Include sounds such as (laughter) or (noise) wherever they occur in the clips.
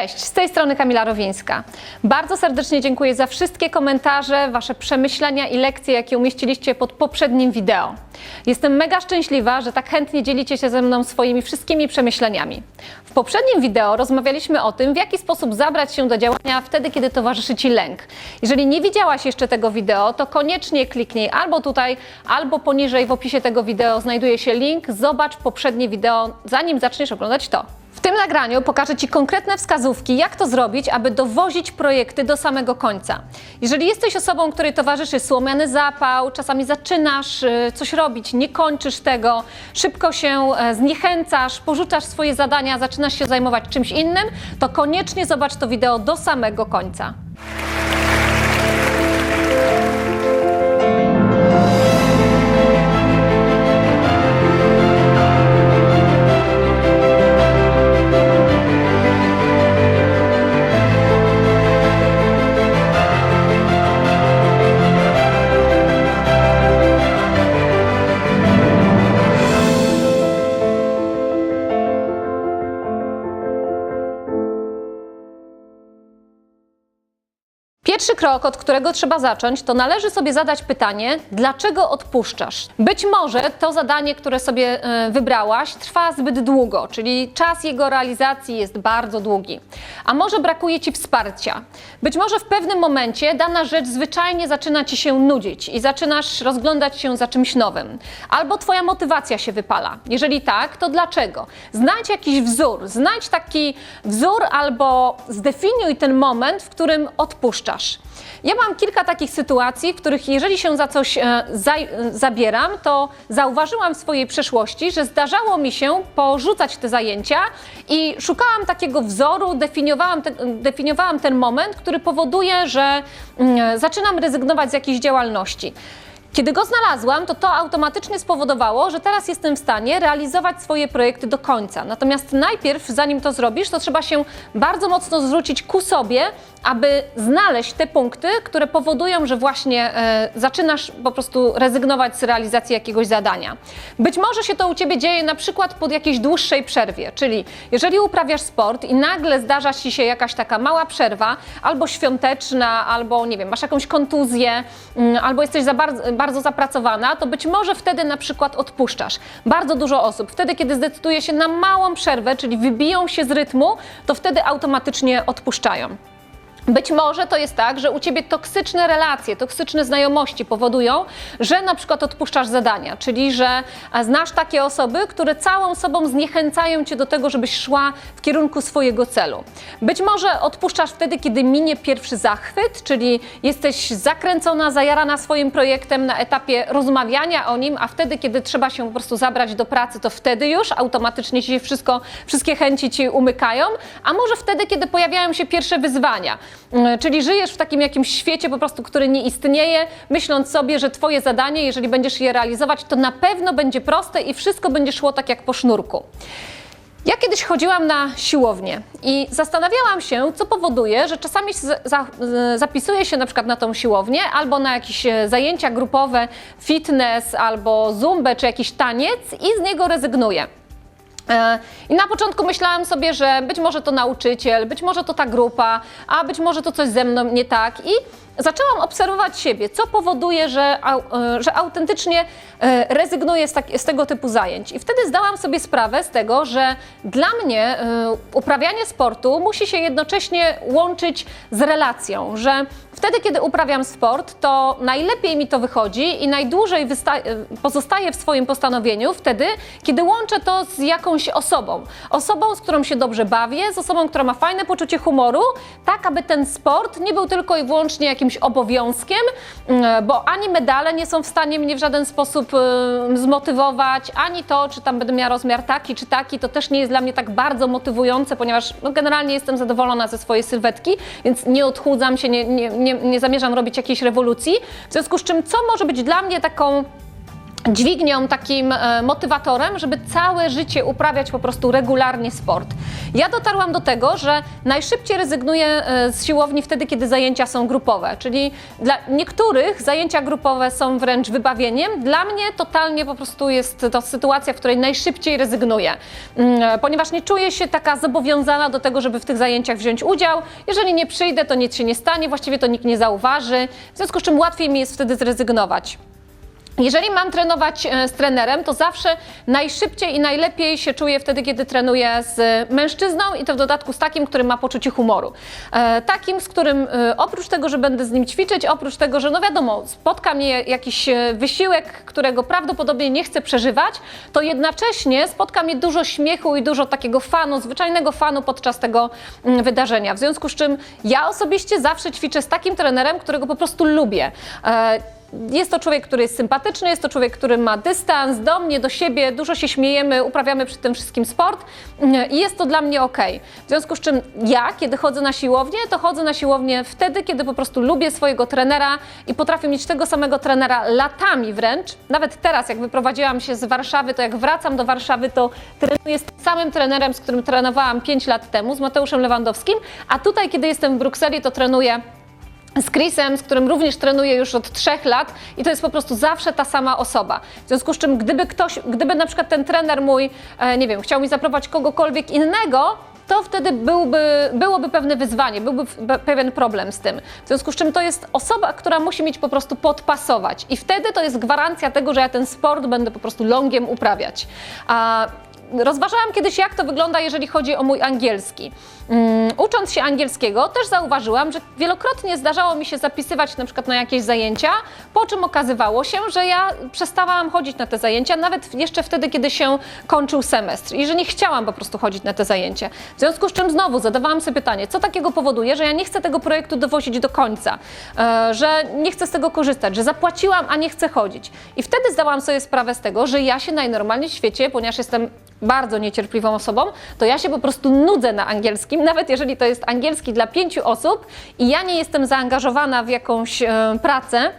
Cześć, z tej strony Kamila Rowińska. Bardzo serdecznie dziękuję za wszystkie komentarze, Wasze przemyślenia i lekcje, jakie umieściliście pod poprzednim wideo. Jestem mega szczęśliwa, że tak chętnie dzielicie się ze mną swoimi wszystkimi przemyśleniami. W poprzednim wideo rozmawialiśmy o tym, w jaki sposób zabrać się do działania wtedy, kiedy towarzyszy Ci lęk. Jeżeli nie widziałaś jeszcze tego wideo, to koniecznie kliknij albo tutaj, albo poniżej w opisie tego wideo znajduje się link. Zobacz poprzednie wideo, zanim zaczniesz oglądać to. W tym nagraniu pokażę Ci konkretne wskazówki, jak to zrobić, aby dowozić projekty do samego końca. Jeżeli jesteś osobą, której towarzyszy słomiany zapał, czasami zaczynasz y, coś robić, nie kończysz tego, szybko się e, zniechęcasz, porzucasz swoje zadania, zaczynasz się zajmować czymś innym, to koniecznie zobacz to wideo do samego końca. Krok, od którego trzeba zacząć, to należy sobie zadać pytanie, dlaczego odpuszczasz? Być może to zadanie, które sobie e, wybrałaś, trwa zbyt długo, czyli czas jego realizacji jest bardzo długi. A może brakuje ci wsparcia? Być może w pewnym momencie dana rzecz zwyczajnie zaczyna ci się nudzić i zaczynasz rozglądać się za czymś nowym. Albo twoja motywacja się wypala. Jeżeli tak, to dlaczego? Znajdź jakiś wzór, znajdź taki wzór albo zdefiniuj ten moment, w którym odpuszczasz. Ja mam kilka takich sytuacji, w których jeżeli się za coś e, za, e, zabieram, to zauważyłam w swojej przeszłości, że zdarzało mi się porzucać te zajęcia i szukałam takiego wzoru, definiowałam, te, definiowałam ten moment, który powoduje, że mm, zaczynam rezygnować z jakiejś działalności. Kiedy go znalazłam, to to automatycznie spowodowało, że teraz jestem w stanie realizować swoje projekty do końca. Natomiast najpierw, zanim to zrobisz, to trzeba się bardzo mocno zwrócić ku sobie, aby znaleźć te punkty, które powodują, że właśnie e, zaczynasz po prostu rezygnować z realizacji jakiegoś zadania. Być może się to u Ciebie dzieje na przykład pod jakiejś dłuższej przerwie, czyli jeżeli uprawiasz sport i nagle zdarza Ci się jakaś taka mała przerwa, albo świąteczna, albo nie wiem, masz jakąś kontuzję, mm, albo jesteś za bardzo, bardzo zapracowana, to być może wtedy na przykład odpuszczasz. Bardzo dużo osób, wtedy kiedy zdecyduje się na małą przerwę, czyli wybiją się z rytmu, to wtedy automatycznie odpuszczają. Być może to jest tak, że u ciebie toksyczne relacje, toksyczne znajomości powodują, że na przykład odpuszczasz zadania, czyli że znasz takie osoby, które całą sobą zniechęcają cię do tego, żebyś szła w kierunku swojego celu. Być może odpuszczasz wtedy, kiedy minie pierwszy zachwyt, czyli jesteś zakręcona, zajarana swoim projektem na etapie rozmawiania o nim, a wtedy, kiedy trzeba się po prostu zabrać do pracy, to wtedy już automatycznie ci wszystko, wszystkie chęci ci umykają, a może wtedy, kiedy pojawiają się pierwsze wyzwania. Mm, Czyli żyjesz w takim jakimś świecie po prostu, który nie istnieje, myśląc sobie, że twoje zadanie, jeżeli będziesz je realizować, to na pewno będzie proste i wszystko będzie szło tak jak po sznurku. Ja kiedyś chodziłam na siłownię i zastanawiałam się, co powoduje, że czasami za, zapisuję się na przykład na tą siłownię albo na jakieś e, zajęcia grupowe, fitness albo zumbę czy jakiś taniec i z niego rezygnuję. E, I na początku myślałam sobie, że być może to nauczyciel, być może to ta grupa, a być może to coś ze mną nie tak. I zaczęłam obserwować siebie, co powoduje, że, e, że autentycznie e, rezygnuję z, tak, z tego typu zajęć. I wtedy zdałam sobie sprawę z tego, że dla mnie uprawianie sportu musi się jednocześnie łączyć z relacją, że wtedy, kiedy uprawiam sport, to najlepiej mi to wychodzi i najdłużej e, pozostaję w swoim postanowieniu wtedy, kiedy łączę to z jakąś osobą. Osobą, z którą się dobrze bawię, z osobą, która ma fajne poczucie humoru, tak aby ten sport nie był tylko i wyłącznie jakimś obowiązkiem, mm, bo ani medale nie są w stanie mnie w żaden sposób y, zmotywować, ani to, czy tam będę miała rozmiar taki czy taki, to też nie jest dla mnie tak bardzo motywujące, ponieważ no, generalnie jestem zadowolona ze swojej sylwetki, więc nie odchudzam się, nie, nie, nie, nie zamierzam robić jakiejś rewolucji. W związku z czym, co może być dla mnie taką dźwignią, takim e, motywatorem, żeby całe życie uprawiać po prostu regularnie sport. Ja dotarłam do tego, że najszybciej rezygnuję e, z siłowni wtedy, kiedy zajęcia są grupowe, czyli dla niektórych zajęcia grupowe są wręcz wybawieniem, dla mnie totalnie po prostu jest to sytuacja, w której najszybciej rezygnuję, Mm, e, ponieważ nie czuję się taka zobowiązana do tego, żeby w tych zajęciach wziąć udział. Jeżeli nie przyjdę, to nic się nie stanie, właściwie to nikt nie zauważy, w związku z czym łatwiej mi jest wtedy zrezygnować. Jeżeli mam trenować e, z trenerem, to zawsze najszybciej i najlepiej się czuję wtedy, kiedy trenuję z mężczyzną i to w dodatku z takim, który ma poczucie humoru. E, takim, z którym e, oprócz tego, że będę z nim ćwiczyć, oprócz tego, że no wiadomo, spotka mnie jakiś wysiłek, którego prawdopodobnie nie chcę przeżywać, to jednocześnie spotka mnie dużo śmiechu i dużo takiego fanu, zwyczajnego fanu podczas tego mm, wydarzenia. W związku z czym ja osobiście zawsze ćwiczę z takim trenerem, którego po prostu lubię. Jest to człowiek, który jest sympatyczny, jest to człowiek, który ma dystans do mnie, do siebie, dużo się śmiejemy, uprawiamy przy tym wszystkim sport i jest to dla mnie ok. W związku z czym ja, kiedy chodzę na siłownię, to chodzę na siłownię wtedy, kiedy po prostu lubię swojego trenera i potrafię mieć tego samego trenera latami wręcz. Nawet teraz, jak wyprowadziłam się z Warszawy, to jak wracam do Warszawy, to trenuję z samym trenerem, z którym trenowałam 5 lat temu, z Mateuszem Lewandowskim, a tutaj, kiedy jestem w Brukseli, to trenuję z Chrisem, z którym również trenuję już od trzech lat i to jest po prostu zawsze ta sama osoba. W związku z czym, gdyby ktoś, gdyby na przykład ten trener mój, e, nie wiem, chciał mi zaprowadzić kogokolwiek innego, to wtedy byłby, byłoby pewne wyzwanie, byłby pe- pewien problem z tym. W związku z czym to jest osoba, która musi mieć po prostu podpasować i wtedy to jest gwarancja tego, że ja ten sport będę po prostu longiem uprawiać. A Rozważałam kiedyś, jak to wygląda, jeżeli chodzi o mój angielski. Um, ucząc się angielskiego, też zauważyłam, że wielokrotnie zdarzało mi się zapisywać na przykład na jakieś zajęcia, po czym okazywało się, że ja przestawałam chodzić na te zajęcia, nawet jeszcze wtedy, kiedy się kończył semestr i że nie chciałam po prostu chodzić na te zajęcia. W związku z czym znowu zadawałam sobie pytanie, co takiego powoduje, że ja nie chcę tego projektu dowozić do końca, e, że nie chcę z tego korzystać, że zapłaciłam, a nie chcę chodzić. I wtedy zdałam sobie sprawę z tego, że ja się najnormalniej w świecie, ponieważ jestem bardzo niecierpliwą osobą, to ja się po prostu nudzę na angielskim, nawet jeżeli to jest angielski dla pięciu osób i ja nie jestem zaangażowana w jakąś e, pracę,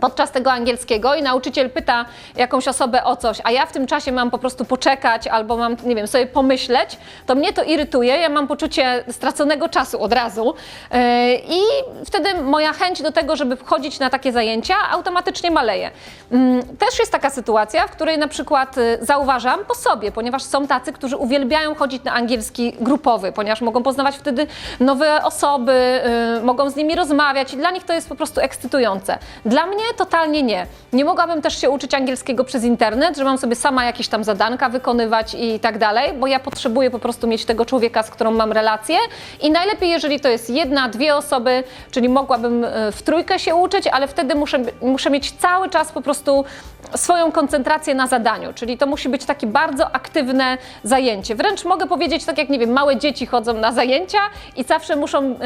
podczas tego angielskiego i nauczyciel pyta jakąś osobę o coś, a ja w tym czasie mam po prostu poczekać albo mam, nie wiem, sobie pomyśleć, to mnie to irytuje, ja mam poczucie straconego czasu od razu yy, i wtedy moja chęć do tego, żeby wchodzić na takie zajęcia automatycznie maleje. Yy, Też jest taka sytuacja, w której na przykład yy, zauważam po sobie, ponieważ są tacy, którzy uwielbiają chodzić na angielski grupowy, ponieważ mogą poznawać wtedy nowe osoby, yy, mogą z nimi rozmawiać i dla nich to jest po prostu ekscytujące. Dla mnie totalnie nie. Nie mogłabym też się uczyć angielskiego przez internet, że mam sobie sama jakieś tam zadanka wykonywać i tak dalej, bo ja potrzebuję po prostu mieć tego człowieka, z którą mam relację i najlepiej, jeżeli to jest jedna, dwie osoby, czyli mogłabym e, w trójkę się uczyć, ale wtedy muszę, muszę mieć cały czas po prostu swoją koncentrację na zadaniu, czyli to musi być takie bardzo aktywne zajęcie. Wręcz mogę powiedzieć, tak jak nie wiem, małe dzieci chodzą na zajęcia i zawsze muszą, y,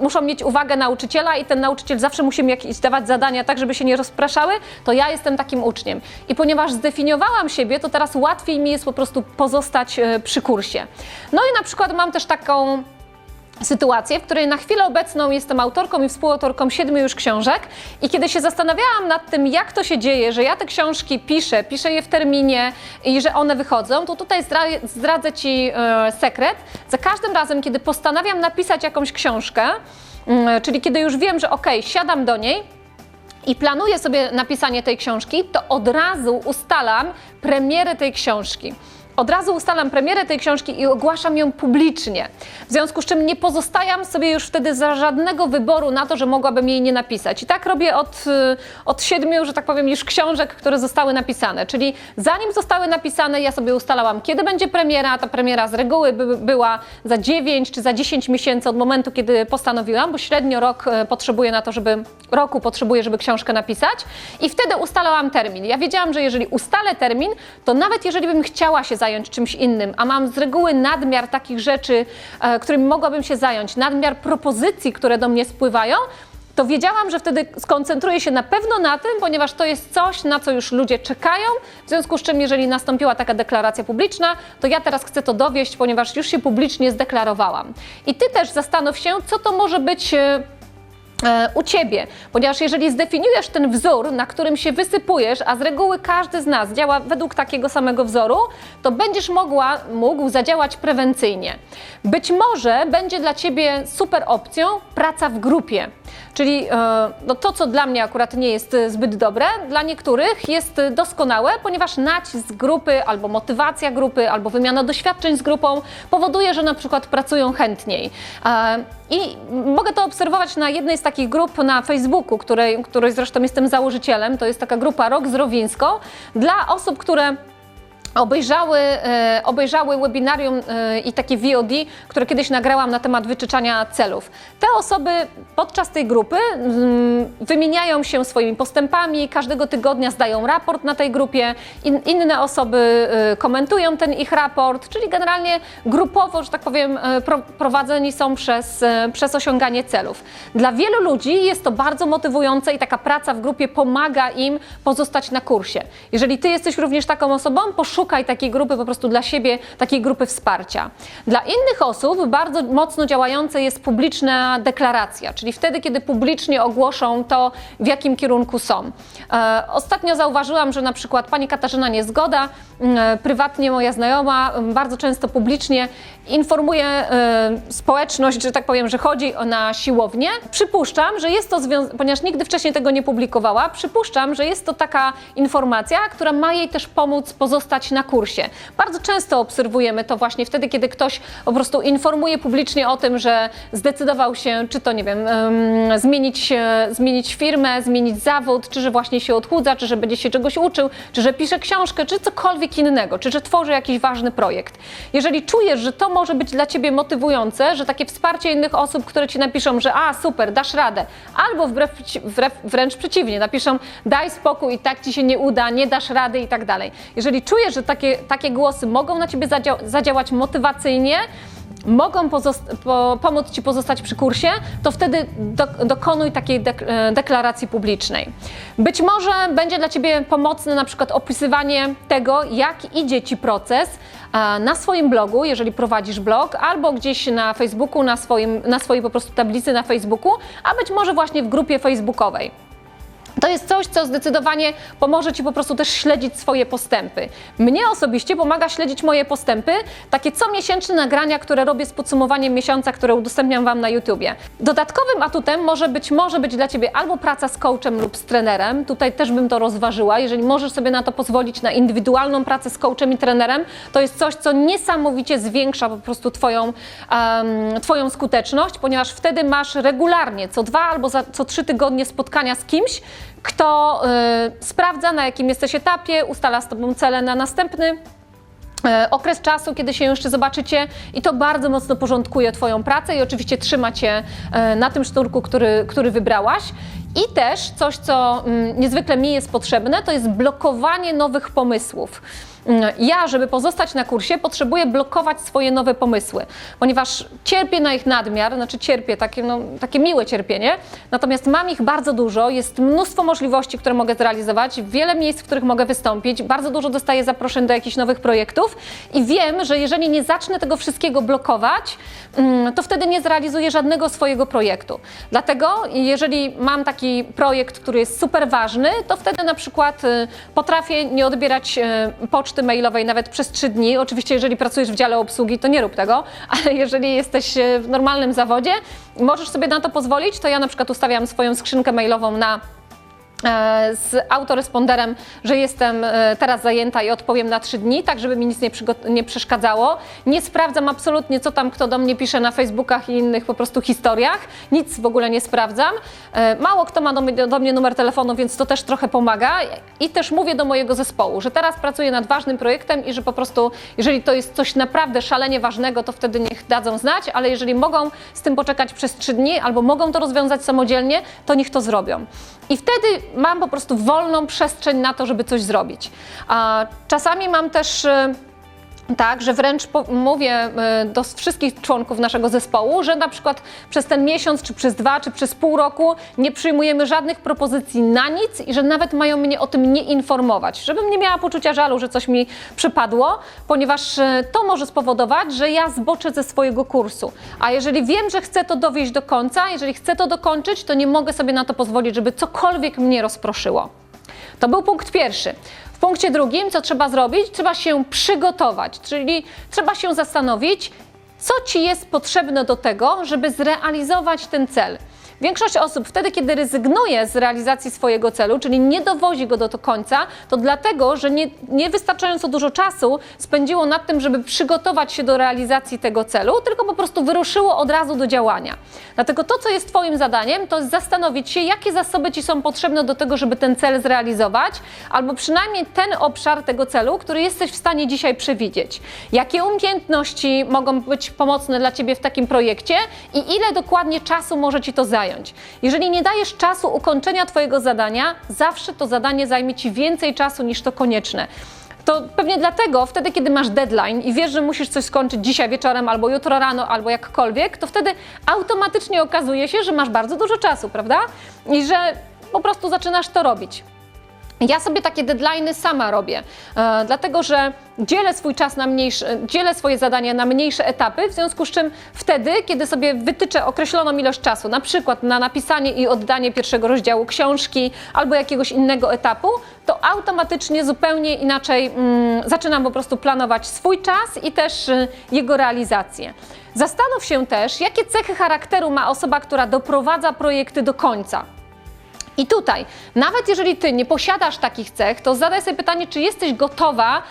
muszą mieć uwagę nauczyciela i ten nauczyciel zawsze musi mi jakieś dawać zadania tak, żeby się nie rozpraszały, to ja jestem takim uczniem. I ponieważ zdefiniowałam siebie, to teraz łatwiej mi jest po prostu pozostać y, przy kursie. No i na przykład mam też taką sytuację, w której na chwilę obecną jestem autorką i współautorką siedmiu już książek i kiedy się zastanawiałam nad tym, jak to się dzieje, że ja te książki piszę, piszę je w terminie i że one wychodzą, to tutaj zdra- zdradzę Ci e, sekret. Za każdym razem, kiedy postanawiam napisać jakąś książkę, mm, czyli kiedy już wiem, że okej, siadam do niej, i planuję sobie napisanie tej książki, to od razu ustalam premierę tej książki. Od razu ustalam premierę tej książki i ogłaszam ją publicznie. W związku z czym nie pozostawiam sobie już wtedy za żadnego wyboru na to, że mogłabym jej nie napisać. I tak robię od, y, od siedmiu, że tak powiem, już książek, które zostały napisane. Czyli zanim zostały napisane, ja sobie ustalałam, kiedy będzie premiera. Ta premiera z reguły by, była za 9 czy za 10 miesięcy od momentu, kiedy postanowiłam, bo średnio rok e, potrzebuję na to, żeby roku potrzebuję, żeby książkę napisać. I wtedy ustalałam termin. Ja wiedziałam, że jeżeli ustalę termin, to nawet jeżeli bym chciała się zająć czymś innym, a mam z reguły nadmiar takich rzeczy, e, którymi mogłabym się zająć, nadmiar propozycji, które do mnie spływają, to wiedziałam, że wtedy skoncentruję się na pewno na tym, ponieważ to jest coś, na co już ludzie czekają. W związku z czym, jeżeli nastąpiła taka deklaracja publiczna, to ja teraz chcę to dowieść, ponieważ już się publicznie zdeklarowałam. I ty też zastanów się, co to może być. E, u ciebie, ponieważ jeżeli zdefiniujesz ten wzór, na którym się wysypujesz, a z reguły każdy z nas działa według takiego samego wzoru, to będziesz mogła, mógł zadziałać prewencyjnie. Być może będzie dla ciebie super opcją praca w grupie. Czyli e, no to, co dla mnie akurat nie jest e, zbyt dobre, dla niektórych jest e, doskonałe, ponieważ nacisk grupy, albo motywacja grupy, albo wymiana doświadczeń z grupą powoduje, że na przykład pracują chętniej. I mogę to obserwować na jednej z takich grup na Facebooku, której, której zresztą jestem założycielem. To jest taka grupa Rok Zdrowińsko dla osób, które obejrzały, e, obejrzały webinarium e, i takie VOD, które kiedyś nagrałam na temat wyczyczania celów. Te osoby podczas tej grupy mm, wymieniają się swoimi postępami, każdego tygodnia zdają raport na tej grupie, in, inne osoby e, komentują ten ich raport, czyli generalnie grupowo, że tak powiem, pro, prowadzeni są przez, przez osiąganie celów. Dla wielu ludzi jest to bardzo motywujące i taka praca w grupie pomaga im pozostać na kursie. Jeżeli ty jesteś również taką osobą, poszukaj takiej grupy po prostu dla siebie, takiej grupy wsparcia. Dla innych osób bardzo mocno działające jest publiczna deklaracja, czyli wtedy, kiedy publicznie ogłoszą to, w jakim kierunku są. E, ostatnio zauważyłam, że na przykład pani Katarzyna Niezgoda, m, prywatnie moja znajoma, bardzo często publicznie informuje e, społeczność, że tak powiem, że chodzi na siłownię. Przypuszczam, że jest to ponieważ nigdy wcześniej tego nie publikowała, przypuszczam, że jest to taka informacja, która ma jej też pomóc pozostać na kursie. Bardzo często obserwujemy to właśnie wtedy, kiedy ktoś po prostu informuje publicznie o tym, że zdecydował się, czy to nie wiem, em, zmienić, e, zmienić firmę, zmienić zawód, czy że właśnie się odchudza, czy że będzie się czegoś uczył, czy że pisze książkę, czy cokolwiek innego, czy że tworzy jakiś ważny projekt. Jeżeli czujesz, że to może być dla ciebie motywujące, że takie wsparcie innych osób, które ci napiszą, że a super, dasz radę, albo wbrew, wbrew, wręcz przeciwnie, napiszą daj spokój i tak ci się nie uda, nie dasz rady i tak dalej. Jeżeli czujesz, że takie, takie głosy mogą na ciebie zadział- zadziałać motywacyjnie, mogą po, pomóc Ci pozostać przy kursie, to wtedy do, dokonuj takiej dek- e, deklaracji publicznej. Być może będzie dla Ciebie pomocne na przykład opisywanie tego, jak idzie Ci proces na swoim blogu, jeżeli prowadzisz blog, albo gdzieś na Facebooku, na, swoim, na swojej po prostu tablicy na Facebooku, a być może właśnie w grupie facebookowej. To jest coś, co zdecydowanie pomoże Ci po prostu też śledzić swoje postępy. Mnie osobiście pomaga śledzić moje postępy, takie comiesięczne nagrania, które robię z podsumowaniem miesiąca, które udostępniam Wam na YouTubie. Dodatkowym atutem może być, może być dla Ciebie albo praca z coachem lub z trenerem, tutaj też bym to rozważyła, jeżeli możesz sobie na to pozwolić, na indywidualną pracę z coachem i trenerem, to jest coś, co niesamowicie zwiększa po prostu Twoją, em, twoją skuteczność, ponieważ wtedy masz regularnie, co dwa albo za, co trzy tygodnie spotkania z kimś, kto y, sprawdza, na jakim jesteś etapie, ustala z Tobą cele na następny e, okres czasu, kiedy się jeszcze zobaczycie i to bardzo mocno porządkuje Twoją pracę i oczywiście trzyma Cię e, na tym sznurku, który, który wybrałaś. I też coś, co mm, niezwykle mi jest potrzebne, to jest blokowanie nowych pomysłów. Ja, żeby pozostać na kursie, potrzebuję blokować swoje nowe pomysły, ponieważ cierpię na ich nadmiar, znaczy cierpię, takie, no, takie miłe cierpienie, natomiast mam ich bardzo dużo, jest mnóstwo możliwości, które mogę zrealizować, wiele miejsc, w których mogę wystąpić, bardzo dużo dostaję zaproszeń do jakichś nowych projektów i wiem, że jeżeli nie zacznę tego wszystkiego blokować, mm, to wtedy nie zrealizuję żadnego swojego projektu. Dlatego, jeżeli mam taki projekt, który jest super ważny, to wtedy na przykład y, potrafię nie odbierać y, poczty mailowej nawet przez trzy dni. Oczywiście, jeżeli pracujesz w dziale obsługi, to nie rób tego, (laughs) ale jeżeli jesteś y, w normalnym zawodzie, możesz sobie na to pozwolić, to ja na przykład ustawiam swoją skrzynkę mailową na e, z autoresponderem, że jestem e, teraz zajęta i odpowiem na trzy dni, tak żeby mi nic nie, nie przeszkadzało. Nie sprawdzam absolutnie, co tam kto do mnie pisze na Facebookach i innych po prostu historiach. Nic w ogóle nie sprawdzam. E, Mało kto ma do mnie, do mnie numer telefonu, więc to też trochę pomaga. I też mówię do mojego zespołu, że teraz pracuję nad ważnym projektem i że po prostu, jeżeli to jest coś naprawdę szalenie ważnego, to wtedy niech dadzą znać, ale jeżeli mogą z tym poczekać przez trzy dni albo mogą to rozwiązać samodzielnie, to niech to zrobią. I wtedy mam po prostu wolną przestrzeń na to, żeby coś zrobić. Czasami mam też. Tak, że wręcz mówię e, do wszystkich członków naszego zespołu, że na przykład przez ten miesiąc, czy przez dwa, czy przez pół roku nie przyjmujemy żadnych propozycji na nic i że nawet mają mnie o tym nie informować, żebym nie miała poczucia żalu, że coś mi przypadło, ponieważ e, to może spowodować, że ja zboczę ze swojego kursu. A jeżeli wiem, że chcę to dowieść do końca, jeżeli chcę to dokończyć, to nie mogę sobie na to pozwolić, żeby cokolwiek mnie rozproszyło. To był punkt pierwszy. W punkcie drugim, co trzeba zrobić? Trzeba się przygotować, czyli trzeba się zastanowić, co ci jest potrzebne do tego, żeby zrealizować ten cel. Większość osób wtedy, kiedy rezygnuje z realizacji swojego celu, czyli nie dowozi go do, końca, to dlatego, że nie, niewystarczająco dużo czasu spędziło nad tym, żeby przygotować się do realizacji tego celu, tylko po prostu wyruszyło od razu do działania. Dlatego to, co jest Twoim zadaniem, to jest zastanowić się, jakie zasoby Ci są potrzebne do tego, żeby ten cel zrealizować, albo przynajmniej ten obszar tego celu, który jesteś w stanie dzisiaj przewidzieć. Jakie umiejętności mogą być pomocne dla Ciebie w takim projekcie i ile dokładnie czasu może Ci to zająć. Jeżeli nie dajesz czasu ukończenia Twojego zadania, zawsze to zadanie zajmie Ci więcej czasu niż to konieczne. To pewnie dlatego wtedy, kiedy masz deadline i wiesz, że musisz coś skończyć dzisiaj wieczorem, albo jutro rano, albo jakkolwiek, to wtedy automatycznie okazuje się, że masz bardzo dużo czasu, prawda? I że po prostu zaczynasz to robić. Ja sobie takie deadlines sama robię, e, dlatego że dzielę swój czas na mniejsze, dzielę swoje zadania na mniejsze etapy, w związku z czym wtedy, kiedy sobie wytyczę określoną ilość czasu, na przykład na napisanie i oddanie pierwszego rozdziału książki albo jakiegoś innego etapu, to automatycznie zupełnie inaczej mm, zaczynam po prostu planować swój czas i też y, jego realizację. Zastanów się też, jakie cechy charakteru ma osoba, która doprowadza projekty do końca. I tutaj, nawet jeżeli ty nie posiadasz takich cech, to zadaj sobie pytanie, czy jesteś gotowa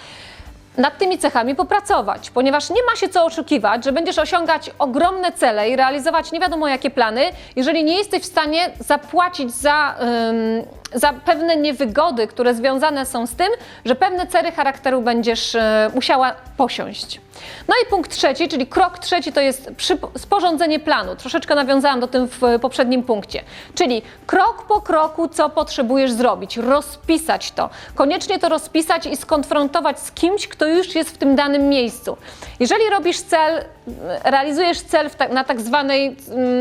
nad tymi cechami popracować, ponieważ nie ma się co oszukiwać, że będziesz osiągać ogromne cele i realizować nie wiadomo jakie plany, jeżeli nie jesteś w stanie zapłacić za, ym, za pewne niewygody, które związane są z tym, że pewne cechy charakteru będziesz y, musiała posiąść. No i punkt trzeci, czyli krok trzeci to jest sporządzenie planu. Troszeczkę nawiązałam do tym w poprzednim punkcie. Czyli krok po kroku, co potrzebujesz zrobić, rozpisać to. Koniecznie to rozpisać i skonfrontować z kimś, kto już jest w tym danym miejscu. Jeżeli robisz cel, realizujesz cel ta, na tak zwanej,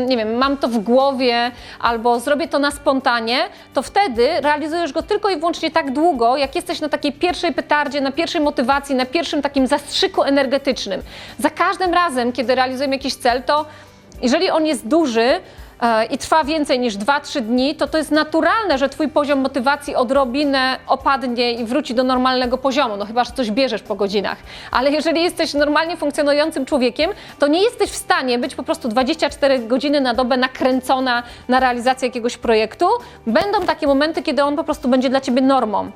nie wiem, mam to w głowie albo zrobię to na spontanie, to wtedy realizujesz go tylko i wyłącznie tak długo, jak jesteś na takiej pierwszej petardzie, na pierwszej motywacji, na pierwszym takim zastrzyku energetycznym. Za każdym razem, kiedy realizujemy jakiś cel, to jeżeli on jest duży, i trwa więcej niż 2-3 dni, to to jest naturalne, że Twój poziom motywacji odrobinę opadnie i wróci do normalnego poziomu, no chyba, że coś bierzesz po godzinach. Ale jeżeli jesteś normalnie funkcjonującym człowiekiem, to nie jesteś w stanie być po prostu 24 godziny na dobę nakręcona na realizację jakiegoś projektu. Będą takie momenty, kiedy on po prostu będzie dla Ciebie normą.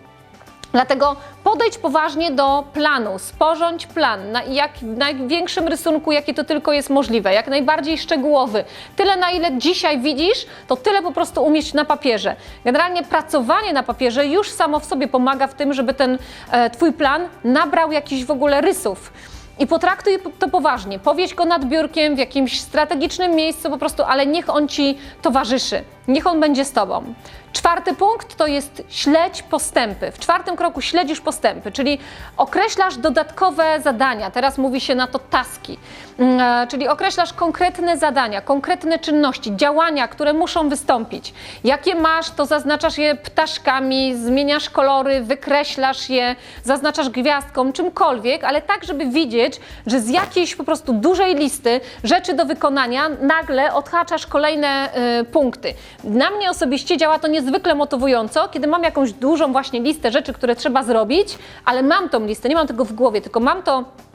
Dlatego podejdź poważnie do planu, sporządź plan na jak największym rysunku, jaki to tylko jest możliwe, jak najbardziej szczegółowy. Tyle, na ile dzisiaj widzisz, to tyle po prostu umieść na papierze. Generalnie pracowanie na papierze już samo w sobie pomaga w tym, żeby ten e, Twój plan nabrał jakichś w ogóle rysów. I potraktuj to poważnie. Powieź go nad biurkiem w jakimś strategicznym miejscu po prostu, ale niech on ci towarzyszy. Niech on będzie z tobą. Czwarty punkt to jest śledź postępy. W czwartym kroku śledzisz postępy, czyli określasz dodatkowe zadania. Teraz mówi się na to taski, czyli określasz konkretne zadania, konkretne czynności, działania, które muszą wystąpić. Jakie masz, to zaznaczasz je ptaszkami, zmieniasz kolory, wykreślasz je, zaznaczasz gwiazdką, czymkolwiek, ale tak, żeby widzieć, że z jakiejś po prostu dużej listy rzeczy do wykonania nagle odhaczasz kolejne y, punkty. Dla mnie osobiście działa to niezwykle motywująco, kiedy mam jakąś dużą właśnie listę rzeczy, które trzeba zrobić, ale mam tą listę, nie mam tego w głowie, tylko mam to e,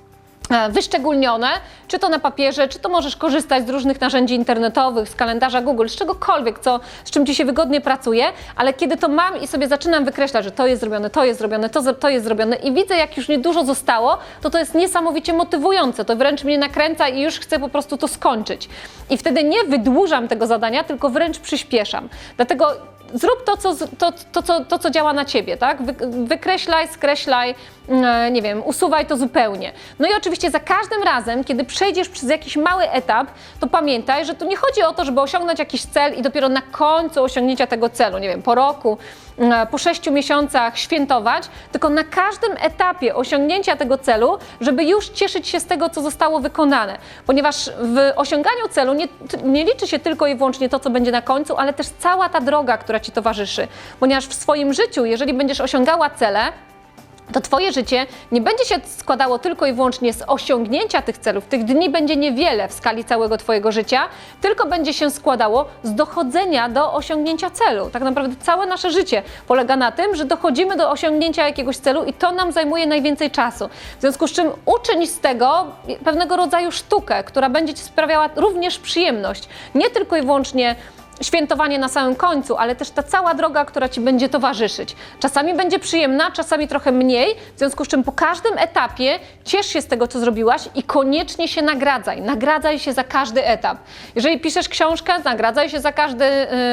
wyszczególnione, czy to na papierze, czy to możesz korzystać z różnych narzędzi internetowych, z kalendarza Google, z czegokolwiek, co, z czym Ci się wygodnie pracuje, ale kiedy to mam i sobie zaczynam wykreślać, że to jest zrobione, to jest zrobione, to, to jest zrobione i widzę, jak już niedużo zostało, to to jest niesamowicie motywujące, to wręcz mnie nakręca i już chcę po prostu to skończyć. I wtedy nie wydłużam tego zadania, tylko wręcz przyspieszam. Dlatego zrób to, co, to, to, co, to, co działa na ciebie, tak? Wy, wykreślaj, skreślaj, mm, nie wiem, usuwaj to zupełnie. No i oczywiście za każdym razem, kiedy przejdziesz przez jakiś mały etap, to pamiętaj, że tu nie chodzi o to, żeby osiągnąć jakiś cel i dopiero na końcu osiągnięcia tego celu, nie wiem, po roku, mm, po sześciu miesiącach świętować, tylko na każdym etapie osiągnięcia tego celu, żeby już cieszyć się z tego, co zostało wykonane. Ponieważ w osiąganiu celu nie, nie liczy się tylko i wyłącznie to, co będzie na końcu, ale też cała ta droga, która ci towarzyszy. Ponieważ w swoim życiu, jeżeli będziesz osiągała cele, to Twoje życie nie będzie się składało tylko i wyłącznie z osiągnięcia tych celów. Tych dni będzie niewiele w skali całego Twojego życia, tylko będzie się składało z dochodzenia do osiągnięcia celu. Tak naprawdę całe nasze życie polega na tym, że dochodzimy do osiągnięcia jakiegoś celu i to nam zajmuje najwięcej czasu. W związku z czym uczyń z tego pewnego rodzaju sztukę, która będzie Ci sprawiała również przyjemność. Nie tylko i wyłącznie świętowanie na samym końcu, ale też ta cała droga, która Ci będzie towarzyszyć. Czasami będzie przyjemna, czasami trochę mniej, w związku z czym po każdym etapie ciesz się z tego, co zrobiłaś i koniecznie się nagradzaj. Nagradzaj się za każdy etap. Jeżeli piszesz książkę, nagradzaj się za każdy,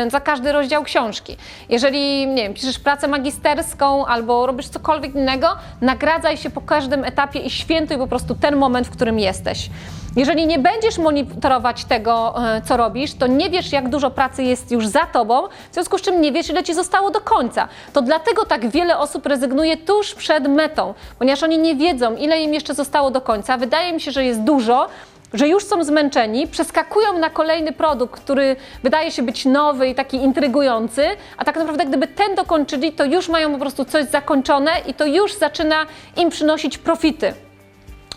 y, za każdy rozdział książki. Jeżeli, nie wiem, piszesz pracę magisterską albo robisz cokolwiek innego, nagradzaj się po każdym etapie i świętuj po prostu ten moment, w którym jesteś. Jeżeli nie będziesz monitorować tego, e, co robisz, to nie wiesz, jak dużo pracy jest już za tobą, w związku z czym nie wiesz, ile ci zostało do końca. To dlatego tak wiele osób rezygnuje tuż przed metą, ponieważ oni nie wiedzą, ile im jeszcze zostało do końca. Wydaje mi się, że jest dużo. Że już są zmęczeni, przeskakują na kolejny produkt, który wydaje się być nowy i taki intrygujący, a tak naprawdę, gdyby ten dokończyli, to już mają po prostu coś zakończone i to już zaczyna im przynosić profity.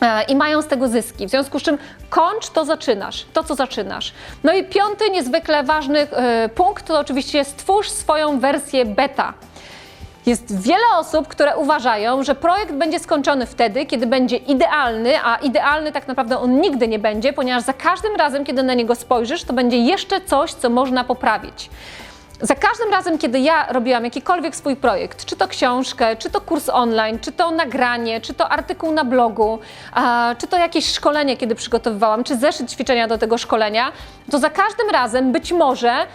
E, i mają z tego zyski. W związku z czym kończ to zaczynasz, to co zaczynasz. No i piąty niezwykle ważny e, punkt to oczywiście stwórz swoją wersję beta. Jest wiele osób, które uważają, że projekt będzie skończony wtedy, kiedy będzie idealny, a idealny tak naprawdę on nigdy nie będzie, ponieważ za każdym razem, kiedy na niego spojrzysz, to będzie jeszcze coś, co można poprawić. Za każdym razem, kiedy ja robiłam jakikolwiek swój projekt, czy to książkę, czy to kurs online, czy to nagranie, czy to artykuł na blogu, a, czy to jakieś szkolenie, kiedy przygotowywałam, czy zeszyt ćwiczenia do tego szkolenia, to za każdym razem być może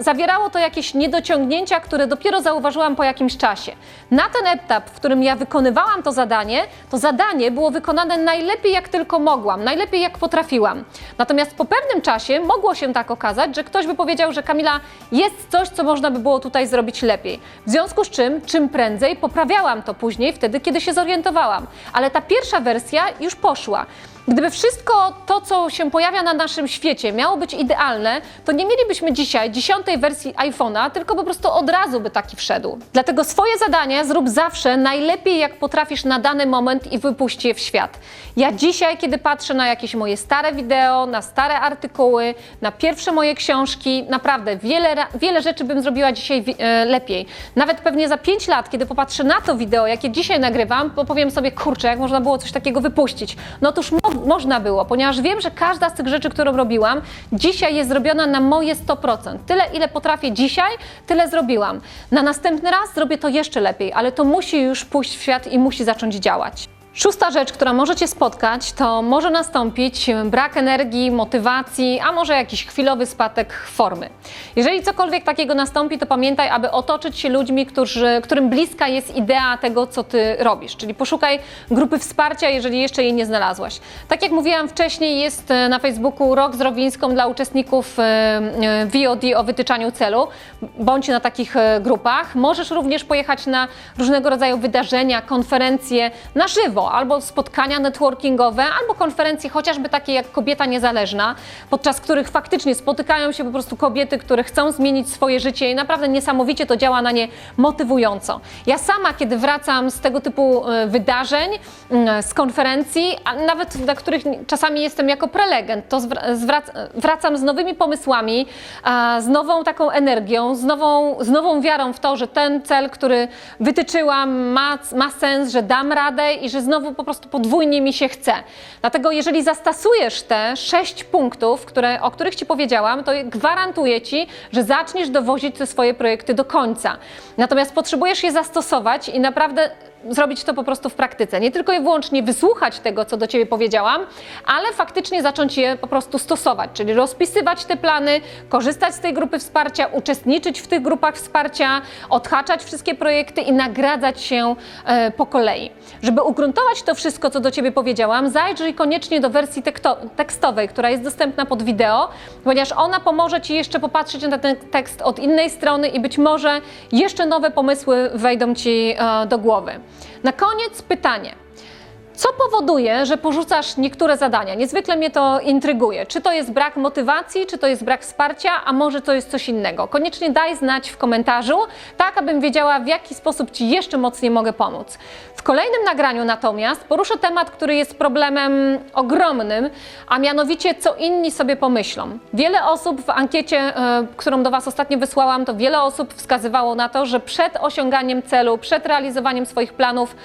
zawierało to jakieś niedociągnięcia, które dopiero zauważyłam po jakimś czasie. Na ten etap, w którym ja wykonywałam to zadanie, to zadanie było wykonane najlepiej jak tylko mogłam, najlepiej jak potrafiłam. Natomiast po pewnym czasie mogło się tak okazać, że ktoś by powiedział, że Kamila, jest coś, co można by było tutaj zrobić lepiej. W związku z czym, czym prędzej poprawiałam to później, wtedy, kiedy się zorientowałam. Ale ta pierwsza wersja już poszła. Gdyby wszystko to, co się pojawia na naszym świecie, miało być idealne, to nie mielibyśmy dzisiaj dziesiątej wersji iPhone'a, tylko po prostu od razu by taki wszedł. Dlatego swoje zadanie zrób zawsze najlepiej, jak potrafisz na dany moment i wypuść je w świat. Ja dzisiaj, kiedy patrzę na jakieś moje stare wideo, na stare artykuły, na pierwsze moje książki, naprawdę wiele, wiele rzeczy bym zrobiła dzisiaj e, lepiej. Nawet pewnie za 5 lat, kiedy popatrzę na to wideo, jakie dzisiaj nagrywam, powiem sobie, kurczę, jak można było coś takiego wypuścić. No otóż mo- można było, ponieważ wiem, że każda z tych rzeczy, którą robiłam, dzisiaj jest zrobiona na moje 100%. Tyle, ile potrafię dzisiaj, tyle zrobiłam. Na następny raz zrobię to jeszcze lepiej, ale to musi już pójść w świat i musi zacząć działać. Szósta rzecz, która może Cię spotkać, to może nastąpić brak energii, motywacji, a może jakiś chwilowy spadek formy. Jeżeli cokolwiek takiego nastąpi, to pamiętaj, aby otoczyć się ludźmi, którzy, którym bliska jest idea tego, co Ty robisz. Czyli poszukaj grupy wsparcia, jeżeli jeszcze jej nie znalazłaś. Tak jak mówiłam wcześniej, jest e, na Facebooku Rok z Rowińską dla uczestników e, e, VOD o wytyczaniu celu. Bądź na takich grupach. Możesz również pojechać na różnego rodzaju wydarzenia, konferencje na żywo, albo spotkania networkingowe, albo konferencje chociażby takie jak Kobieta Niezależna, podczas których faktycznie spotykają się po prostu kobiety, które chcą zmienić swoje życie i naprawdę niesamowicie to działa na nie motywująco. Ja sama, kiedy wracam z tego typu e, wydarzeń, mm, z konferencji, a nawet na których czasami jestem jako prelegent, to wracam z nowymi pomysłami, z nową taką energią, z nową, z nową wiarą w to, że ten cel, który wytyczyłam, ma, ma sens, że dam radę i że znowu po prostu podwójnie mi się chce. Dlatego jeżeli zastosujesz te sześć punktów, które, o których Ci powiedziałam, to gwarantuję Ci, że zaczniesz dowozić te swoje projekty do końca. Natomiast potrzebujesz je zastosować i naprawdę zrobić to po prostu w praktyce. Nie tylko i wyłącznie wysłuchać tego, co do Ciebie powiedziałam, ale faktycznie zacząć je po prostu stosować, czyli rozpisywać te plany, korzystać z tej grupy wsparcia, uczestniczyć w tych grupach wsparcia, odhaczać wszystkie projekty i nagradzać się e, po kolei. Żeby ugruntować to wszystko, co do Ciebie powiedziałam, zajrzyj koniecznie do wersji tekstowej, która jest dostępna pod wideo, ponieważ ona pomoże Ci jeszcze popatrzeć na ten tekst od innej strony i być może jeszcze nowe pomysły wejdą Ci e, do głowy. Na koniec pytanie. Co powoduje, że porzucasz niektóre zadania? Niezwykle mnie to intryguje. Czy to jest brak motywacji, czy to jest brak wsparcia, a może to jest coś innego? Koniecznie daj znać w komentarzu, tak abym wiedziała, w jaki sposób Ci jeszcze mocniej mogę pomóc. W kolejnym nagraniu natomiast poruszę temat, który jest problemem ogromnym, a mianowicie co inni sobie pomyślą. Wiele osób w ankiecie, e, którą do Was ostatnio wysłałam, to wiele osób wskazywało na to, że przed osiąganiem celu, przed realizowaniem swoich planów,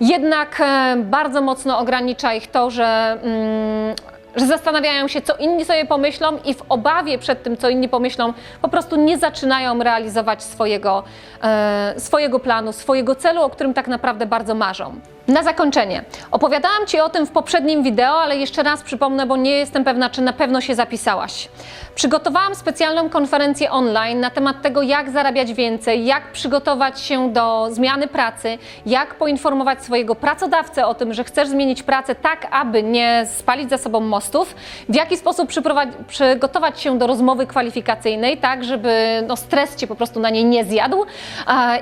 jednak e, bardzo mocno ogranicza ich to, że, mm, że zastanawiają się, co inni sobie pomyślą i w obawie przed tym, co inni pomyślą, po prostu nie zaczynają realizować swojego, e, swojego planu, swojego celu, o którym tak naprawdę bardzo marzą. Na zakończenie. Opowiadałam Ci o tym w poprzednim wideo, ale jeszcze raz przypomnę, bo nie jestem pewna, czy na pewno się zapisałaś. Przygotowałam specjalną konferencję online na temat tego, jak zarabiać więcej, jak przygotować się do zmiany pracy, jak poinformować swojego pracodawcę o tym, że chcesz zmienić pracę tak, aby nie spalić za sobą mostów, w jaki sposób przygotować się do rozmowy kwalifikacyjnej, tak, żeby no, stres Cię po prostu na niej nie zjadł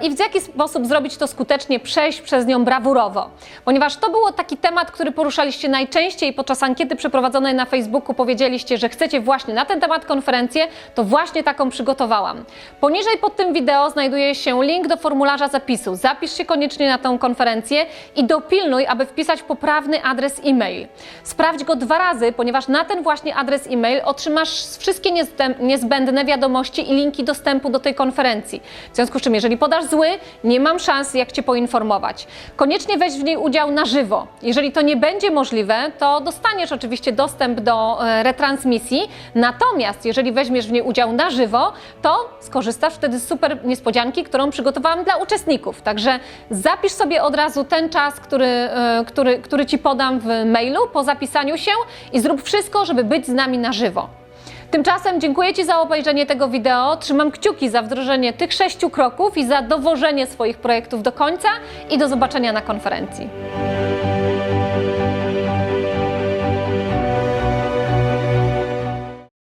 i w jaki sposób zrobić to skutecznie, przejść przez nią brawurowo. Ponieważ to był taki temat, który poruszaliście najczęściej podczas ankiety przeprowadzonej na Facebooku. Powiedzieliście, że chcecie właśnie na ten temat konferencję, to właśnie taką przygotowałam. Poniżej pod tym wideo znajduje się link do formularza zapisu. Zapisz się koniecznie na tą konferencję i dopilnuj, aby wpisać poprawny adres e-mail. Sprawdź go dwa razy, ponieważ na ten właśnie adres e-mail otrzymasz wszystkie niezbę- niezbędne wiadomości i linki dostępu do tej konferencji. W związku z czym, jeżeli podasz zły, nie mam szans, jak Cię poinformować. Koniecznie weź w niej udział na żywo. Jeżeli to nie będzie możliwe, to dostaniesz oczywiście dostęp do e, retransmisji. Natomiast jeżeli weźmiesz w niej udział na żywo, to skorzystasz wtedy z super niespodzianki, którą przygotowałam dla uczestników. Także zapisz sobie od razu ten czas, który, e, który, który Ci podam w mailu po zapisaniu się i zrób wszystko, żeby być z nami na żywo. Tymczasem dziękuję Ci za obejrzenie tego wideo. Trzymam kciuki za wdrożenie tych sześciu kroków i za dowożenie swoich projektów do końca i do zobaczenia na konferencji.